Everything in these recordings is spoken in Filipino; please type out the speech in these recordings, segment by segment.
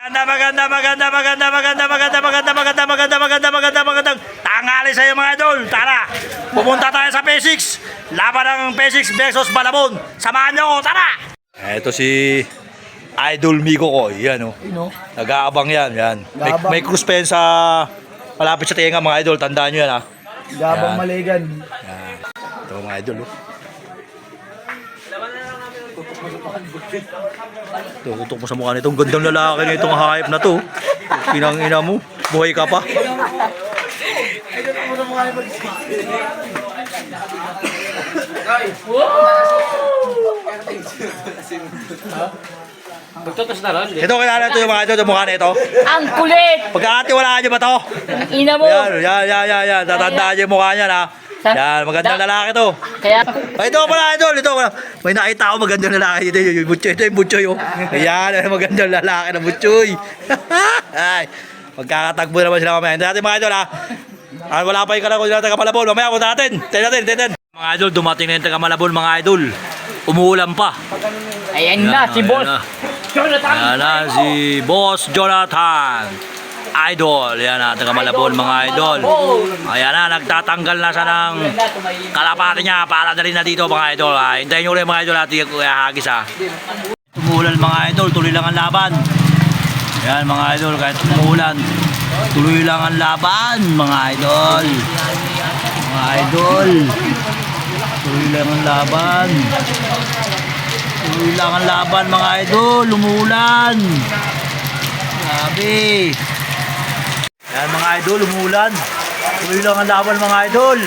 Maganda, maganda, maganda, maganda, maganda, maganda, maganda, maganda, maganda, maganda, maganda, maganda. Tangali sa iyo mga idol. Tara, pupunta tayo sa P6. Laban ng P6 versus Balabon. Samahan niyo ako, tara! Ito si Idol Miko ko. Yan oh. Ino, Nag-aabang yan, yan. May, may cruise pen sa malapit sa tenga mga idol. Tandaan nyo yan ha. Gabang. Maligan. Yan. Ito mga idol oh. Ito, tutok mo sa mukha nito. Ang gandang lalaki na itong hayop na to. Pinang ina mo. Buhay ka pa. Magtotos na ron. Ito, kilala ito yung mga idol. Yung mukha na ito. Ang kulit! Pagkakatiwalaan nyo ba to? Ang ina mo! Yan, yan, yan, yan. Tatandaan nyo yung mukha niya ha. Yan, magandang lalaki to. Kaya, Ay, ito pala, idol. Ito pala. May nakita ako magandang lalaki dito. Yung butchoy. Ito yung butchoy. Oh. Ayan, ay, magandang lalaki na butchoy. ay, magkakatagbo naman sila mamaya. Hindi natin mga idol, ha. Ah, wala pa yung kanang kung taga Malabon. Mamaya, punta natin. Tayo natin, tayo natin. Mga idol, dumating na yung taga Malabon, mga idol. Umuulan pa. ayan na, si boss. Jonathan! Ayan na, si Boss Jonathan. Idol. Ayan na, taga Malabon, mga idol. Ayan na, nagtatanggal na siya ng kalapati niya para rin na dito mga idol ha. Hintayin nyo rin mga idol at kuya hagis ha. Tumulan mga idol, tuloy lang ang laban. Yan mga idol, kahit tumulan, tuloy lang ang laban mga idol. Mga idol, tuloy lang ang laban. Tuloy lang ang laban mga idol, umulan. Grabe. Yan mga idol, umulan. Tuloy lang ang laban mga idol.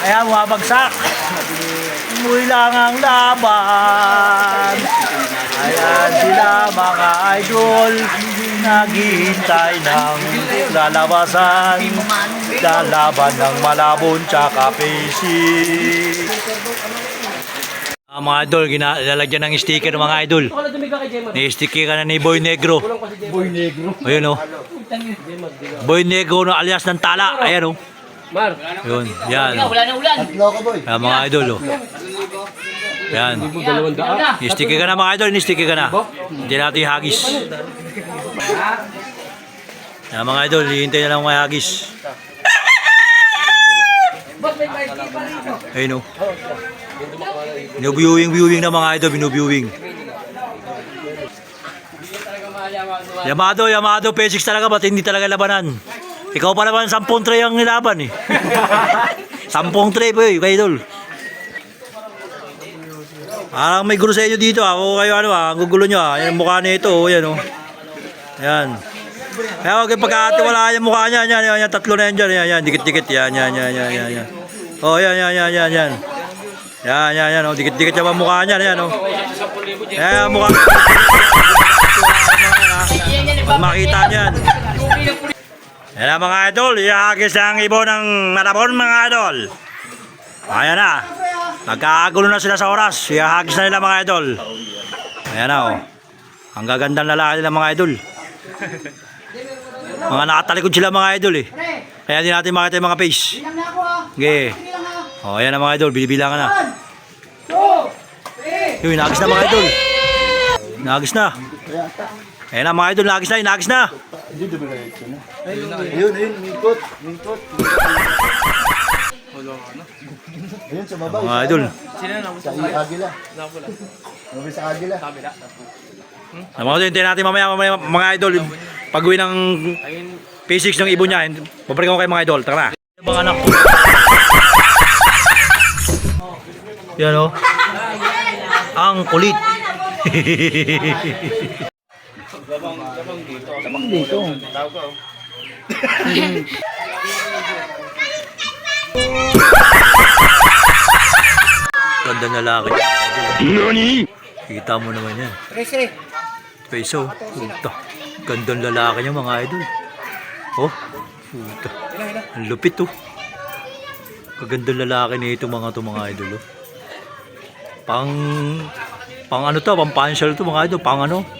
Ayan, bumabagsak. Tuloy lang ang laban. Ayan sila mga idol. Naghihintay ng lalabasan. Lalaban ng Malabon tsaka Pesik. Ah, mga idol, gina- lalagyan ng sticker mga idol. Ni-sticker ka na ni Boy Negro. Boy Negro. Ayun oh. Boy Negro no alias ng tala. Ayan oh. Mar. Yun, yan. Wala na ulan! Tatlo ka boy. Yan mga idol oh. Yan. Ni-sticker ka na mga idol, ni-sticker ka na. Hindi natin hagis. Yan mga idol, hihintay na lang may hagis. Ayun oh. Binuviewing, viewing na mga idol, binuviewing. Yamado, Yamado, P6 talaga, ba't hindi talaga labanan? Ikaw pa naman, sampung tray ang nilaban eh. sampung tray po eh, idol. Parang may gulo sa inyo dito ah. O kayo ano ah, ang gugulo nyo ah. Yan ang mukha nito, oh, yan oh. Yan. Kaya huwag kayong pagkakatiwala yung mukha niya. Yan, yan, yan, tatlo na yan dyan. Yan, yan, dikit-dikit. Yan, yan, yan, yan, yan, yan. Oh, yan, yan, yan, yan, yan. Yan, yan, yan, oh. Dikit-dikit yung mukha niya. Yan, oh. Yan, mukha. Pag makita niyan. Yan mga idol. Ihagis ang ibo ng malabon mga idol. Ayan na. Nagkakagulo na sila sa oras. Ihagis na nila mga idol. Ayan na oh. Ang gagandang lalaki nila mga idol. Mga nakatalikod sila mga idol eh. Kaya hindi natin makita yung mga face. Okay. Oh, ayan na mga idol. Binibilangan na. Yun, inagis na mga idol. Inagis na. Ayan na mga idol. Inagis na, inagis na. Ayun, ayun, mingkot. Mingkot. Ayun, sa baba. Mga idol. Sa Agila. Sabi sa Agila. Ang mga idol, hintayin natin mamaya, mamaya mga idol. Pag uwi ng P6 ng ibo niya, babalikan ko kayo mga idol. Tara na. Ano bang anak ko? Yan o. Ang kulit. Tamang dito. Ganda na lalaki. Nani? Kita mo naman yan. Trece. Peso. Puta. Gandang lalaki niya mga idol. Oh. Puta. Ang lupit oh. Kagandang lalaki nito mga to mga idol oh. Pang pang ano to, pang pansyal to mga idol, pang ano?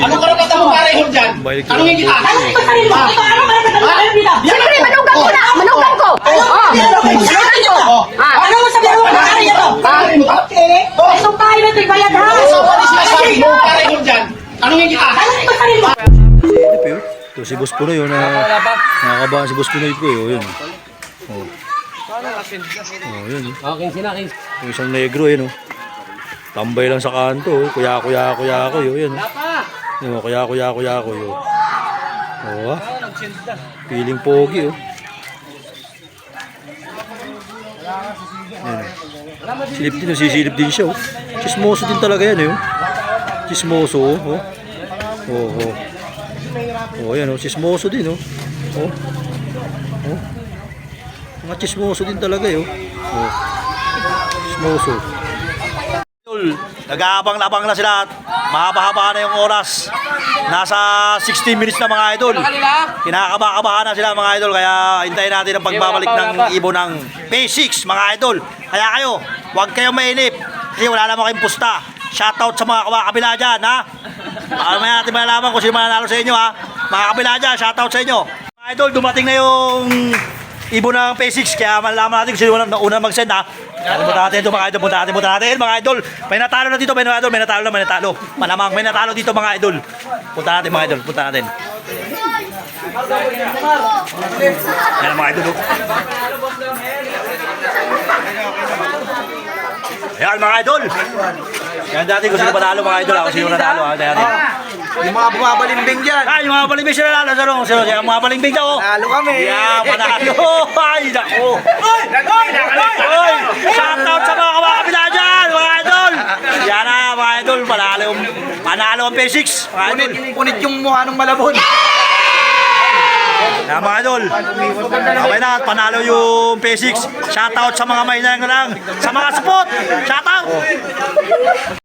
Ano karapatan mo pareho dyan? Tanungin kita. Siyempre, manugang ko na! Manugang ko! Oh, manugang ko! Ah, Ano mo sabihin mo na kaya to? Okay. So tayo na tigbayad ha. pareho dyan. Tanungin kita. Ano rin mo? Ito si Boss Punoy, oh, na nakakabahan si Boss Punoy ko, eh, oh, yun. Oh. Oh, yun. oh. Akin sila, akin. Yung isang negro, yun, oh. Tambay lang sa kanto, oh. Kuya, kuya, kuya, ko, yun, yun. oh. Oh, kuya, kuya, kuya, yun. Oh, ah. Piling pogi, oh. Yan. Silip din, oh. sisilip din siya, oh. Chismoso din talaga yan, eh, oh. Chismoso, oh. Oh, oh. oh. Oh, yan oh, chismoso din oh. Oh. Oh. Mga chismoso din talaga eh, oh. Oh. Chismoso. Nag-aabang-abang na sila. Mahaba-haba na yung oras. Nasa 16 minutes na mga idol. Kinakaba-kabahan na sila mga idol. Kaya hintayin natin ang pagbabalik ng ibon ng P6 mga idol. Kaya kayo, huwag kayong mainip. Kasi wala naman kayong pusta. Shoutout sa mga kabila dyan, ha? Para may natin malalaman kung sino mananalo sa inyo, ha? Mga kabila dyan, shoutout sa inyo. Mga idol, dumating na yung ibon ng P6. Kaya malalaman natin kung sino na una mag-send, ha? Punta natin ito mga idol, punta natin, punta natin mga idol. May natalo na dito, may natalo, may natalo na, may natalo. Malamang may natalo dito mga idol. Punta natin mga idol, punta natin. Yan mga idol. oh. Yan mga idol. Yan dati kung sino panalo mga idol, ha? kung sino nanalo ha, dati. Yung mga bumabalimbing dyan! Ah, yung mga balimbing sila nanalo, sino? Sino? Yung mga balimbing daw. oh. Nalo kami! Yeah, panalo. Ay, nako. Oy! Oy! Oy! Shout out sa mga kamakabila dyan, mga idol. Yan na, mga idol. Panalo, yung- panalo ang P6, mga idol. Punit yung mukha ng malabon! Yan, mga idol. Okay na, panalo yung P6. Shout out sa mga may lang. Sa mga spot. Shout out.